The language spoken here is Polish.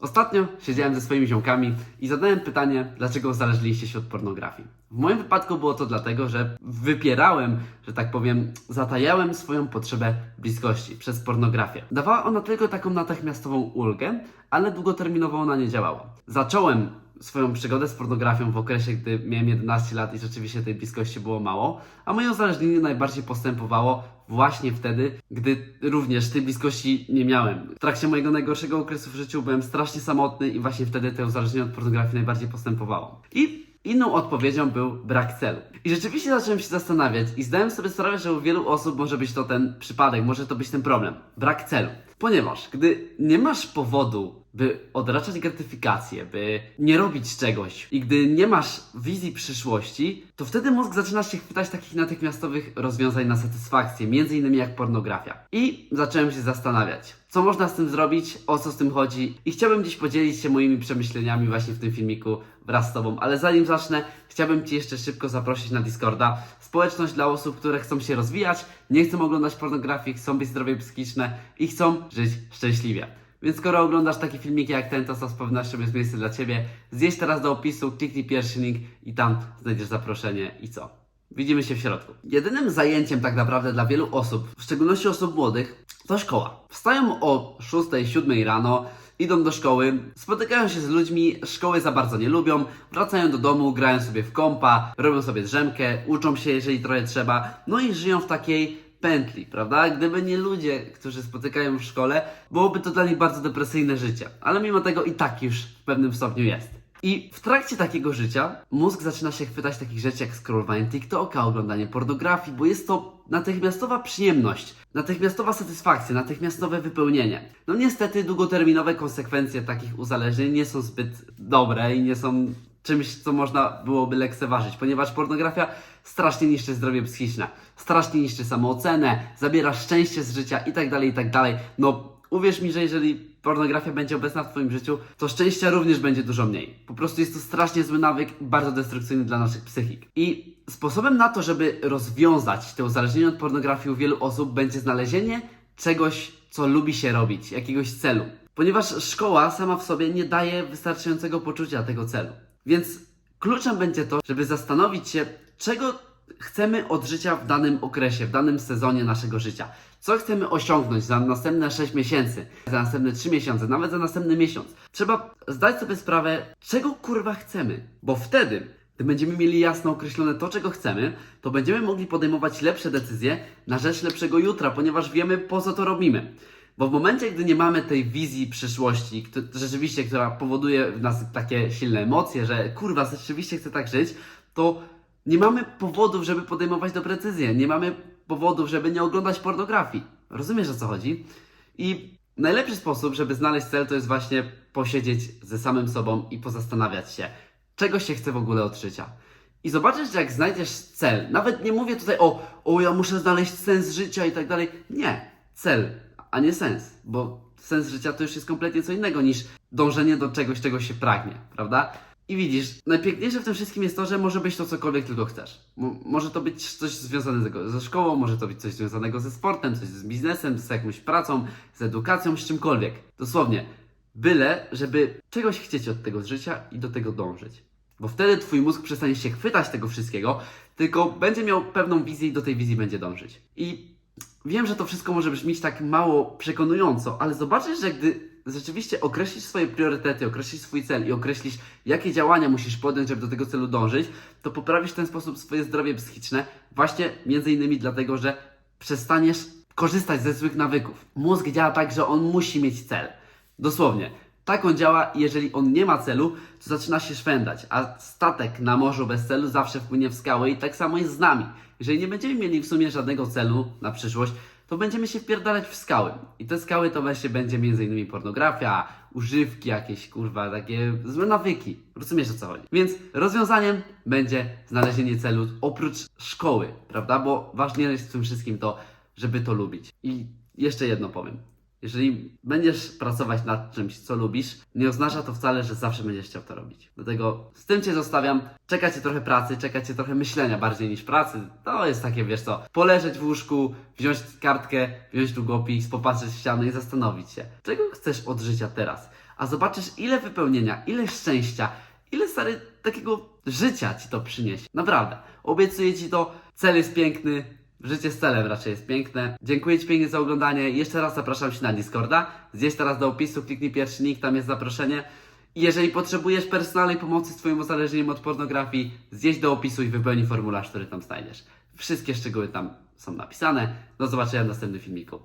Ostatnio siedziałem ze swoimi ziomkami i zadałem pytanie, dlaczego uzależniliście się od pornografii. W moim wypadku było to dlatego, że wypierałem, że tak powiem, zatajałem swoją potrzebę bliskości przez pornografię. Dawała ona tylko taką natychmiastową ulgę, ale długoterminowo ona nie działała. Zacząłem swoją przygodę z pornografią w okresie, gdy miałem 11 lat i rzeczywiście tej bliskości było mało, a moje uzależnienie najbardziej postępowało właśnie wtedy, gdy również tej bliskości nie miałem. W trakcie mojego najgorszego okresu w życiu byłem strasznie samotny i właśnie wtedy to uzależnienie od pornografii najbardziej postępowało. I Inną odpowiedzią był brak celu. I rzeczywiście zacząłem się zastanawiać i zdałem sobie sprawę, że u wielu osób może być to ten przypadek, może to być ten problem. Brak celu. Ponieważ gdy nie masz powodu, by odraczać gratyfikację, by nie robić czegoś i gdy nie masz wizji przyszłości, to wtedy mózg zaczyna się chwytać takich natychmiastowych rozwiązań na satysfakcję, między innymi jak pornografia. I zacząłem się zastanawiać, co można z tym zrobić, o co z tym chodzi i chciałbym dziś podzielić się moimi przemyśleniami właśnie w tym filmiku wraz z Tobą. Ale zanim zacznę, chciałbym Ci jeszcze szybko zaprosić na Discorda. Społeczność dla osób, które chcą się rozwijać, nie chcą oglądać pornografii, chcą być zdrowie psychiczne i chcą żyć szczęśliwie. Więc skoro oglądasz takie filmiki jak ten, to z pewnością jest miejsce dla Ciebie. Zjedź teraz do opisu, kliknij pierwszy link i tam znajdziesz zaproszenie i co? Widzimy się w środku. Jedynym zajęciem tak naprawdę dla wielu osób, w szczególności osób młodych, to szkoła. Wstają o 6-7 rano, idą do szkoły, spotykają się z ludźmi, szkoły za bardzo nie lubią, wracają do domu, grają sobie w kompa, robią sobie drzemkę, uczą się, jeżeli trochę trzeba, no i żyją w takiej pętli, prawda? Gdyby nie ludzie, którzy spotykają w szkole, byłoby to dla nich bardzo depresyjne życie. Ale mimo tego i tak już w pewnym stopniu jest. I w trakcie takiego życia mózg zaczyna się chwytać takich rzeczy jak scrollowanie TikToka, oglądanie pornografii, bo jest to natychmiastowa przyjemność, natychmiastowa satysfakcja, natychmiastowe wypełnienie. No niestety długoterminowe konsekwencje takich uzależnień nie są zbyt dobre i nie są czymś, co można byłoby lekceważyć, ponieważ pornografia strasznie niszczy zdrowie psychiczne, strasznie niszczy samoocenę, zabiera szczęście z życia i tak dalej, i tak. No uwierz mi, że jeżeli pornografia będzie obecna w Twoim życiu, to szczęścia również będzie dużo mniej. Po prostu jest to strasznie zły nawyk, bardzo destrukcyjny dla naszych psychik. I sposobem na to, żeby rozwiązać to uzależnienie od pornografii u wielu osób będzie znalezienie czegoś, co lubi się robić, jakiegoś celu. Ponieważ szkoła sama w sobie nie daje wystarczającego poczucia tego celu. Więc kluczem będzie to, żeby zastanowić się, czego chcemy od życia w danym okresie, w danym sezonie naszego życia. Co chcemy osiągnąć za następne 6 miesięcy, za następne 3 miesiące, nawet za następny miesiąc. Trzeba zdać sobie sprawę, czego kurwa chcemy, bo wtedy, gdy będziemy mieli jasno określone to, czego chcemy, to będziemy mogli podejmować lepsze decyzje na rzecz lepszego jutra, ponieważ wiemy, po co to robimy. Bo w momencie, gdy nie mamy tej wizji przyszłości, kto, rzeczywiście, która powoduje w nas takie silne emocje, że kurwa, rzeczywiście chcę tak żyć, to nie mamy powodów, żeby podejmować dobre decyzje. Nie mamy powodów, żeby nie oglądać pornografii. Rozumiesz o co chodzi? I najlepszy sposób, żeby znaleźć cel, to jest właśnie posiedzieć ze samym sobą i pozastanawiać się, czego się chce w ogóle od życia. I zobaczysz, jak znajdziesz cel, nawet nie mówię tutaj o, o ja muszę znaleźć sens życia i tak dalej. Nie, cel, a nie sens, bo sens życia to już jest kompletnie co innego niż dążenie do czegoś, czego się pragnie, prawda? I widzisz, najpiękniejsze w tym wszystkim jest to, że może być to cokolwiek tylko chcesz. Mo- może to być coś związanego ze szkołą, może to być coś związanego ze sportem, coś z biznesem, z jakąś pracą, z edukacją, z czymkolwiek. Dosłownie. Byle, żeby czegoś chcieć od tego życia i do tego dążyć. Bo wtedy twój mózg przestanie się chwytać tego wszystkiego, tylko będzie miał pewną wizję i do tej wizji będzie dążyć. I wiem, że to wszystko może brzmieć tak mało przekonująco, ale zobaczysz, że gdy rzeczywiście określisz swoje priorytety, określisz swój cel i określisz, jakie działania musisz podjąć, żeby do tego celu dążyć, to poprawisz w ten sposób swoje zdrowie psychiczne, właśnie między innymi dlatego, że przestaniesz korzystać ze złych nawyków. Mózg działa tak, że on musi mieć cel. Dosłownie. Tak on działa jeżeli on nie ma celu, to zaczyna się szwendać, a statek na morzu bez celu zawsze wpłynie w skałę i tak samo jest z nami. Jeżeli nie będziemy mieli w sumie żadnego celu na przyszłość, to będziemy się wpierdalać w skały. I te skały to właśnie będzie m.in. pornografia, używki jakieś, kurwa, takie złe nawyki. Rozumiesz o co chodzi? Więc rozwiązaniem będzie znalezienie celu oprócz szkoły, prawda? Bo ważne jest w tym wszystkim to, żeby to lubić. I jeszcze jedno powiem. Jeżeli będziesz pracować nad czymś, co lubisz, nie oznacza to wcale, że zawsze będziesz chciał to robić. Dlatego z tym Cię zostawiam. Czeka Cię trochę pracy, czeka Cię trochę myślenia bardziej niż pracy. To jest takie, wiesz co, poleżeć w łóżku, wziąć kartkę, wziąć długopis, popatrzeć w ścianę i zastanowić się, czego chcesz od życia teraz. a zobaczysz ile wypełnienia, ile szczęścia, ile stary takiego życia ci to przyniesie. Naprawdę. Obiecuję ci to. Cel jest piękny. Życie z celem raczej jest piękne. Dziękuję Ci pięknie za oglądanie. Jeszcze raz zapraszam Cię na Discorda. Zjedź teraz do opisu, kliknij pierwszy link, tam jest zaproszenie. I jeżeli potrzebujesz personalnej pomocy z Twoim uzależnieniem od pornografii, zjedź do opisu i wypełnij formularz, który tam znajdziesz. Wszystkie szczegóły tam są napisane. Do zobaczenia w następnym filmiku.